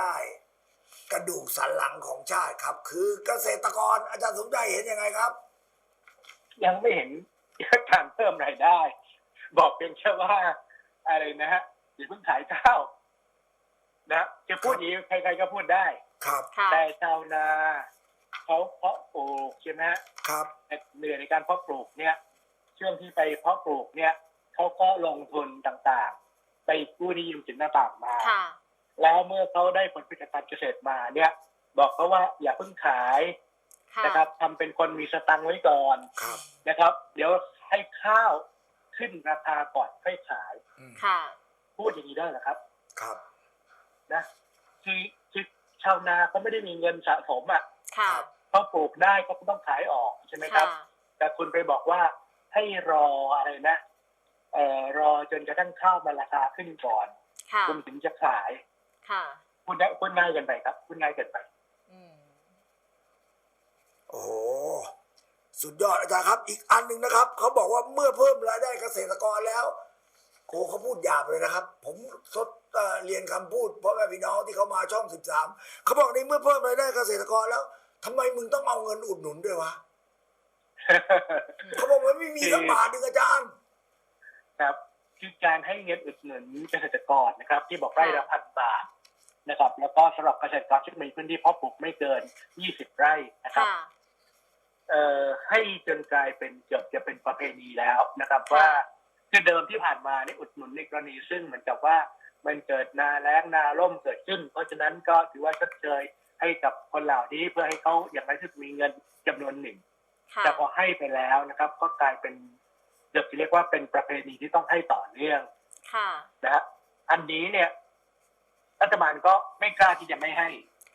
ได้ กระดูกสันหลังของชาติครับ คือเกษตรกรอาจารย์สมใจเห็นยังไงครับ ยังไม่เห็นการเพิ่มรายได้ บอกเพียงแค่ว่า อะไรนะฮะอย่าเพิ่งขายข้าวนะจะพูดอย่างนี้ใครๆก็พูดได้ครับค่ะแต่ชาวนาเขาเพาะปลูกใช่ไหมฮะครับเหนื่อยในการเพาะปลูกเนี่ยช่วงที่ไปเพาะปลูกเนี่ยเขาก็ลงทุนต่างๆ ไปกู้หนี้ยืมสินต่างๆมาค่ะ แล้วเมื่อเขาได้ผลผลิตการเกษตรมาเนี่ย บอกเขาว่าอย่าเพิ่งขายค่ะนะครับทำเป็นคนมีสตังค์ไว้ก่อนครับนะครับ เดี๋ยวให้ข้าวขึ้นราคาก่อนค่อยขายอืมค่ะ พูดอย่างนี้ได้เหรอครับ ครับ นะคือคือชาวนาเขาไม่ได้มีเงินสะสมอะค่ะเขาปลูกได้เขาก็ต้องขายออกใช่ไหมครับค่ะแต่คุณไปบอกว่าให้รออะไรนะเอ่อรอจนกระทั่งข้าวมันราคาขึ้นก่อนค่ะคุณถึงจะขาย ค่ะคุณได้คุณง่ายเกินไปครับคุณง่ายเกินไปอืมโอ้โหสุดยอดอาจารย์ครับ อีกอันหนึ่งนะครับ เขาบอกว่าเมื่อเพิ่มรายได้เกษตรกรแล้วโอ้เขาพูดหยาบเลยนะครับ ผมทดเอ่อเรียนคำพูดพ่อแม่พี่น้องที่เขามาช่องสิบสามเขาบอกในเมื่อเพิ่มรายได้เกษตรกรแล้วทำไมมึงต้องเอาเงินอุดหนุนด้วยวะเขาบอกว่าไม่มีสักบาทหนึ่งอาจารย์ ครับคือการให้เงินอุดหนุนเกษตรกรนะครับ ที่บอกไร่ละพันบาท นะครับ แล้วก็สำหรับเกษตรกรที่มีพื้นที่เพาะปลูกไม่เกิน 20 ไร่นะครับค่ะเอ่อให้จนกลายเป็นเกือบจะเป็นประเพณีแล้วนะครับ ว่าคือเดิมที่ผ่านมานี่อุดหนุนในกรณีซึ่งเหมือนกับว่ามันเกิดนาแล้งนาร่มเกิดขึ้น เพราะฉะนั้นก็ถือว่าชดเชยให้กับคนเหล่านี้เพื่อให้เขาอย่างไรที่สุดมีเงินจำนวนหนึ่งค่ะแต่พอให้ไปแล้วนะครับ ก็กลายเป็นเดี๋ยวจะเรียกว่าเป็นประเพณีที่ต้องให้ต่อเนื่องค่ะนะฮะอันนี้เนี่ย รัฐบาลก็ไม่กล้าที่จะไม่ให้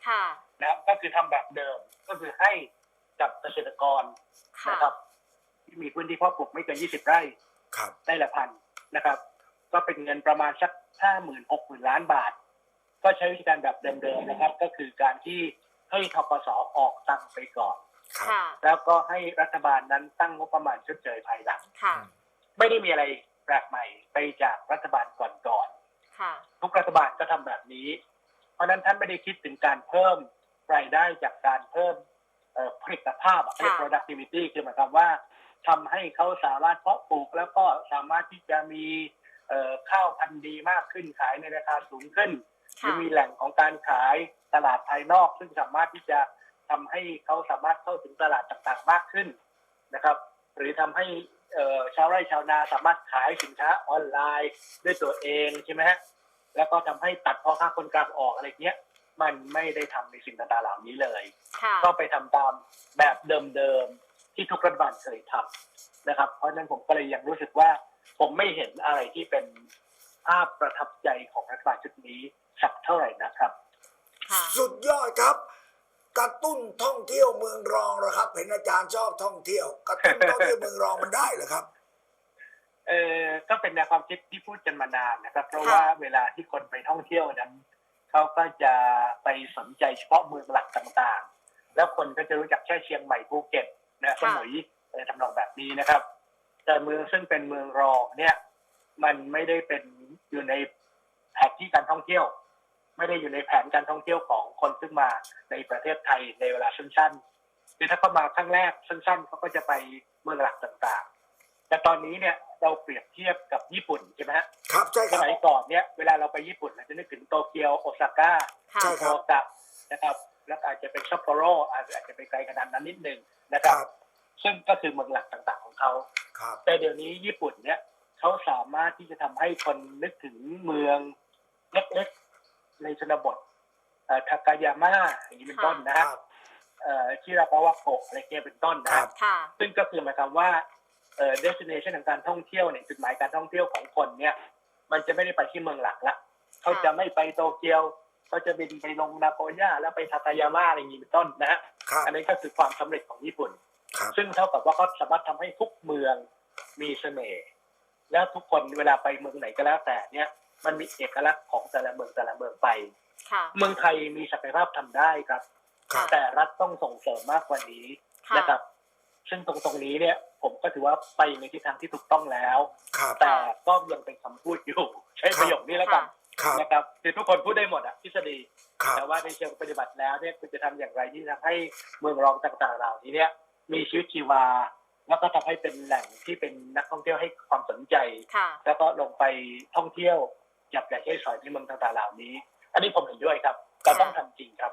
ค่ะนะครับก็คือทำแบบเดิมก็คือให้กับเกษตรกรค่ะนะครับ ที่มีพื้นที่เพาะปลูกไม่เกิน20ไร่ครับได้ละพันนะครับ ก็เป็นเงินประมาณสักห้าหมื่นหกหมื่นล้านบาท ก็ใช้วิธีการแบบเดิมๆนะครับ ก็คือการที่ให้ทกสออกตังค์ไปก่อนครับค่ะแล้วก็ให้รัฐบาลนั้นตั้งงบประมาณชดเชยภายหลังค่ะไม่ได้มีอะไรแปลกใหม่ไปจากรัฐบาลก่อนค่ะๆ ทุกรัฐบาลก็ทำแบบนี้ เพราะฉะนั้นท่านไม่ได้คิดถึงการเพิ่มรายได้จากการเพิ่มเอ่อผลิตภาพอะเรียกค่ะ productivity คือหมายความว่าทำให้เขาสามารถเพาะปลูกแล้วก็สามารถที่จะมีเอ่อข้าวพันธุ์ดีมากขึ้นขายในราคาสูงขึ้นหรือค่ะมีแหล่งของการขายตลาดภายนอก ซึ่งสามารถที่จะทำให้เขาสามารถเข้าถึงตลาดต่างๆมากขึ้นนะครับ หรือทำให้เอ่อชาวไร่ชาวนาสามารถขายสินค้าออนไลน์ด้วยตัวเองใช่ไหมฮะ แล้วก็ทำให้ตัดพ่อค้าคนกลางออกอะไรเงี้ย มันไม่ได้ทำในสิ่งต่างๆเหล่านี้เลยค่ะก็ไปทำตามแบบเดิมๆที่ทุกรัฐบาลเคยทำนะครับ เพราะฉะนั้นผมก็เลยยังรู้สึกว่า ผมไม่เห็นอะไรที่เป็นภาพประทับใจของรัฐบาลชุดนี้สักเท่าไหร่นะครับค่ะสุดยอดครับกระตุ้นท่องเที่ยวเมืองรองเหรอครับ เห็นอาจารย์ชอบท่องเที่ยวกระตุ้นท่องเที่ยวเมืองรองมันได้เหรอครับ เออก็เป็นแนวความคิดที่พูดกันมานานนะครับ เพราะค่ะว่าเวลาที่คนไปท่องเที่ยวนั้นเขาก็จะไปสนใจเฉพาะเมืองหลักต่างๆ แล้วคนก็จะรู้จักแค่เชียงใหม่ภูเก็ตนะสมุยอะไรทำนองแบบนี้นะครับ แต่เมืองซึ่งเป็นเมืองรองเนี่ย มันไม่ได้เป็นอยู่ในแผนที่การท่องเที่ยว ไม่ได้อยู่ในแผนการท่องเที่ยวของคนซึ่งมาในประเทศไทยในเวลาสั้นๆคือถ้าเขามาครั้งแรกสั้นๆเขาก็จะไปเมืองหลักต่างๆ แต่ตอนนี้เนี่ยเราเปรียบเทียบกับญี่ปุ่นใช่ไหมฮะครับใช่คสรับ มัยก่อนเนี่ยเวลาเราไปญี่ปุ่นเราจะนึกถึงโตเกียวโอซาก้าค่ะ ใช่โตกะนะครับแล้วอาจจะเป็นซัปโปโรอาจจะอาจจะไปไกลขนาดนั้นนิดนึงนะคครับรับซึ่งก็คือเมืองหลักต่างๆของเขา ครับ แต่เดี๋ยวนี้ญี่ปุ่นเนี่ยเขาสามารถที่จะทำให้คนนึกถึงเมืองเล็กๆในชนบทเอ่อทากายาม่าอย่างนี้เป็นต้นนะคฮะรับ เอ่อชิราปาวะโกะอะไรเงี้ยเป็นต้นนะครัฮะบ ค่ะ ซึ่งก็คือหมายความว่า เอ่อ destination ของการท่องเที่ยวเนี่ยจุดหมายการท่องเที่ยวของคนเนี่ย มันจะไม่ได้ไปที่เมืองหลักละเขาจะไม่ไปโตเกียวเขาจะบินไปลงนาโกย่าแล้วไปทากายาม่าอะไรอย่างนี้เป็นต้นนะฮะครับอันนี้ก็คือความสำเร็จของญี่ปุ่นครับซึ่งเท่ากับว่าเขาสามารถทำให้ทุกเมืองมีเสน่ห์แล้วทุกคนเวลาไปเมืองไหนก็แล้วแต่เนี่ยมันมีเอกลักษณ์ของแต่ละเมืองแต่ละเมืองไปค่ะเมืองไทยมีศักยภาพทำได้ครับครับ แต่รัฐต้องส่งเสริมมากกว่านี้ค่ะนะครับ ซึ่งตรงตรงนี้เนี่ย ผมก็ถือว่าไปในทิศทางที่ถูกต้องแล้วครับแต่ก็ยังเป็นคำพูดอยู่ ใช้ประโยคนี้แล้วกันครับนะครับคือทุกคนพูดได้หมดอะทฤษฎีครับแต่ว่าในเชิงปฏิบัติแล้วเนี่ยคุณจะทำอย่างไรที่ทำให้เมืองรองต่างๆเหล่านี้เนี่ย มีชีวิตชีวา แล้วก็ทำให้เป็นแหล่งที่เป็นนักท่องเที่ยวให้ความสนใจค่ะแล้วก็ลงไปท่องเที่ยวจับจ่ายใช้สอยในเมืองต่างๆเหล่านี้ อันนี้ผมเห็นด้วยครับเราต้องทำจริงครับ